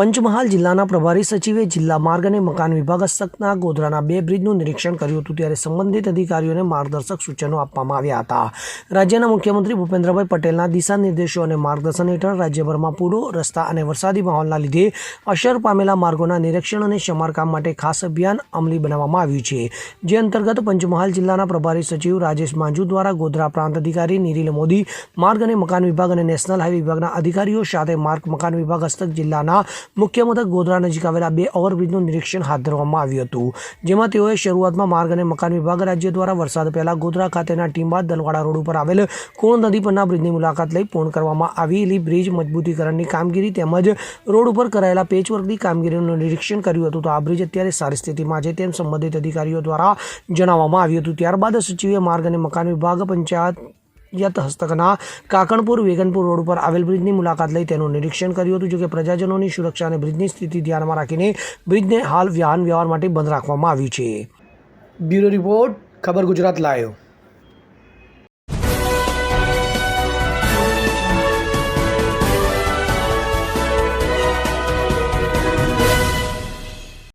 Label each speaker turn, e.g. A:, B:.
A: પંચમહાલ જિલ્લાના પ્રભારી સચિવે જિલ્લા માર્ગ અને મકાન વિભાગ હસ્તકના ગોધરાના બે બ્રિજનું નિરીક્ષણ કર્યું હતું ત્યારે સંબંધિત અધિકારીઓને માર્ગદર્શક સૂચનો આપવામાં આવ્યા હતા. રાજ્યના મુખ્યમંત્રી ભૂપેન્દ્રભાઈ પટેલના દિશા નિર્દેશો અને માર્ગદર્શન હેઠળ રાજ્યભરમાં પૂરો રસ્તા અને વરસાદી માહોલના લીધે અસર પામેલા માર્ગોના નિરીક્ષણ અને સમારકામ માટે ખાસ અભિયાન અમલી બનાવવામાં આવ્યું છે. જે અંતર્ગત પંચમહાલ જિલ્લાના પ્રભારી સચિવ રાજેશ માંજુ દ્વારા ગોધરા પ્રાંત અધિકારી નિરીલ મોદી, માર્ગ અને મકાન વિભાગ અને નેશનલ હાઈવે વિભાગના અધિકારીઓ સાથે માર્ગ, મકાન વિભાગ, હસ્તક જિલ્લાના મુખ્ય મથક ગોધરા નજીક આવેલા બે ઓવરબ્રિજનું નિરીક્ષણ હાથ ધરવામાં આવ્યું હતું, જેમાં તેઓએ શરૂઆતમાં માર્ગ અને મકાન વિભાગ રાજ્ય દ્વારા વરસાદ પહેલા ગોધરા ખાતેના ટીંબા દલવાડા રોડ ઉપર આવેલ કોણ નદી પરના બ્રિજની મુલાકાત લઈ પૂર્ણ કરવામાં આવેલી બ્રિજ મજબૂતીકરણની કામગીરી તેમજ રોડ ઉપર કરાયેલા પેચવર્કની કામગીરીનું નિરીક્ષણ કર્યું હતું. તો આ બ્રિજ અત્યારે સારી સ્થિતિમાં છે તેમ સંબંધિત અધિકારીઓ દ્વારા જણાવવામાં આવ્યું હતું. ત્યારબાદ સચિવે માર્ગ અને મકાન વિભાગ પંચાયત યત હસ્તકના કાકણપુર વેગનપુર રોડ પર આવેલ બ્રિજની મુલાકાત લઈ તેનું નિરીક્ષણ કર્યું હતું, જોકે પ્રજાજનોની સુરક્ષા અને બ્રિજની સ્થિતિ ધ્યાનમાં રાખીને બ્રિજને હાલ વાહન વ્યવહાર માટે બંધ રાખવામાં આવ્યું છે. બ્યુરો રિપોર્ટ, ખબર ગુજરાત લાયો